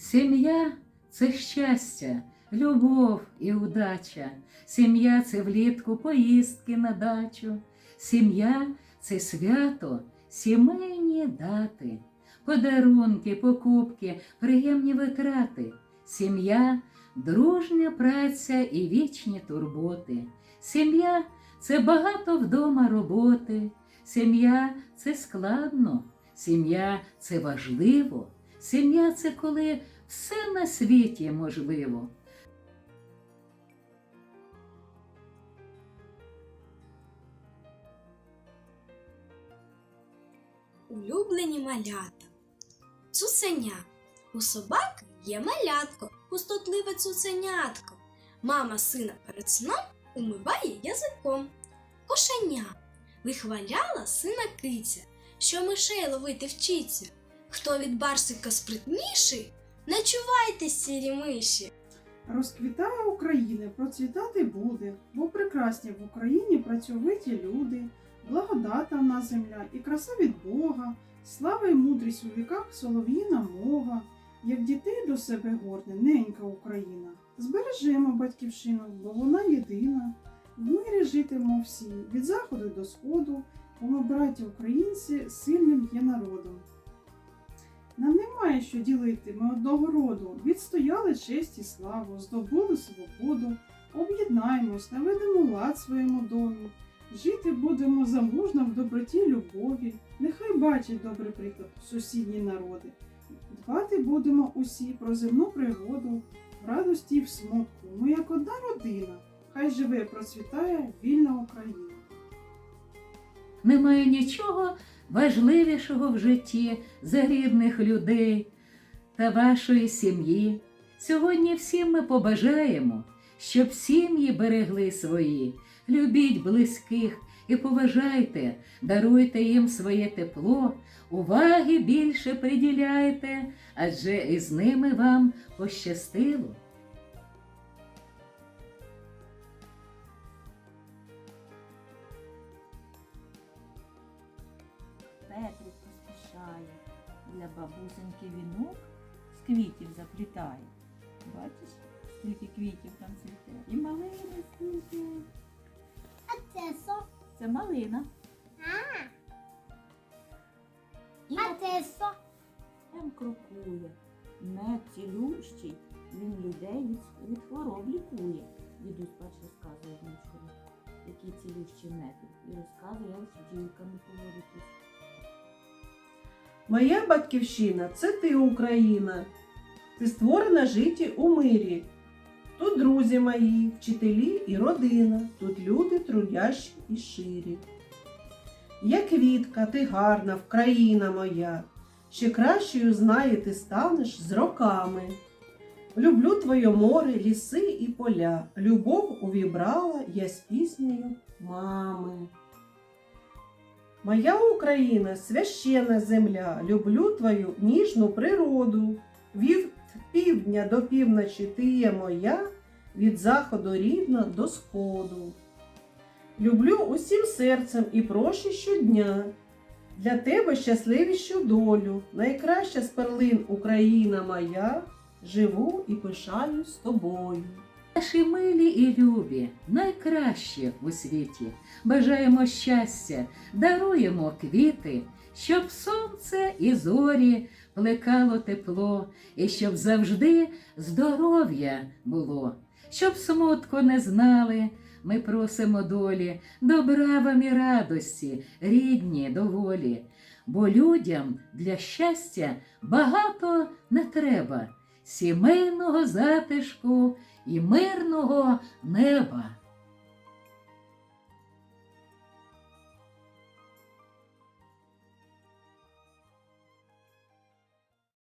Сім'я це щастя, любов і удача. Сім'я це влітку поїздки на дачу. Сім'я це свято, сімейні дати, подарунки, покупки, приємні витрати. Сім'я дружня праця і вічні турботи. Сім'я це багато вдома роботи. Сім'я це складно, сім'я це важливо. Сім'я це коли все на світі можливо. Улюблені малята. Цуценя. У собаки є малятко, пустотливе цуценятко. Мама сина перед сном умиває язиком. Кошеня. Вихваляла сина киця, що мишей ловити вчиться. Хто від барсика спритніший, начувайте сірі миші. Розквітає Україна, процвітати буде, бо прекрасні в Україні працьовиті люди, благодатна земля і краса від Бога, слава й мудрість у віках солов'їна мова, як дітей до себе горне, ненька Україна. Збережемо батьківщину, бо вона єдина. В мирі житимо всі, від заходу до сходу, бо ми, браття українці, сильним є народом. Нам немає що ділити, ми одного роду. Відстояли честь і славу, здобули свободу, об'єднаємось, наведемо лад своєму домі. Жити будемо заможно в доброті любові. Нехай бачать добрий приклад сусідні народи. Дбати будемо усі про земну природу, в радості і в смутку. Ми як одна родина. Хай живе, процвітає вільна Україна. Немає нічого важливішого в житті за рідних людей та вашої сім'ї. Сьогодні всім ми побажаємо, щоб сім'ї берегли свої, любіть близьких і поважайте, даруйте їм своє тепло, уваги більше приділяйте, адже із ними вам пощастило. Петрик поспішає, для бабусеньки вінок з квітів заплітає. Бачиш, скільки квітів там цвіте? І малини скільки. А це що? Це малина. А, І а це що? Ем крокує. Мед цілющий, він людей від, від хвороб лікує. Дідусь бач розказує внучкові, які цілющі мети. І розказує, як з бджілками поводитись. Моя батьківщина це ти, Україна. Ти створена житі у мирі. Тут друзі мої, вчителі і родина, тут люди трудящі і ширі. Я квітка, ти гарна, Вкраїна моя, ще кращою знає ти станеш з роками. Люблю твоє море, ліси і поля, любов увібрала я з піснею мами. Моя Україна, священна земля, люблю твою ніжну природу. Від півдня до півночі ти є моя, від заходу рідна до сходу. Люблю усім серцем і прошу щодня. Для тебе щасливішу долю, найкраща з перлин Україна моя, живу і пишаюсь тобою. Наші милі і любі, найкращі у світі. Бажаємо щастя, даруємо квіти, щоб сонце і зорі плекало тепло, і щоб завжди здоров'я було, щоб смутку не знали. Ми просимо долі, добра вам і радості, рідні доволі. Бо людям для щастя багато не треба, сімейного затишку і мирного неба.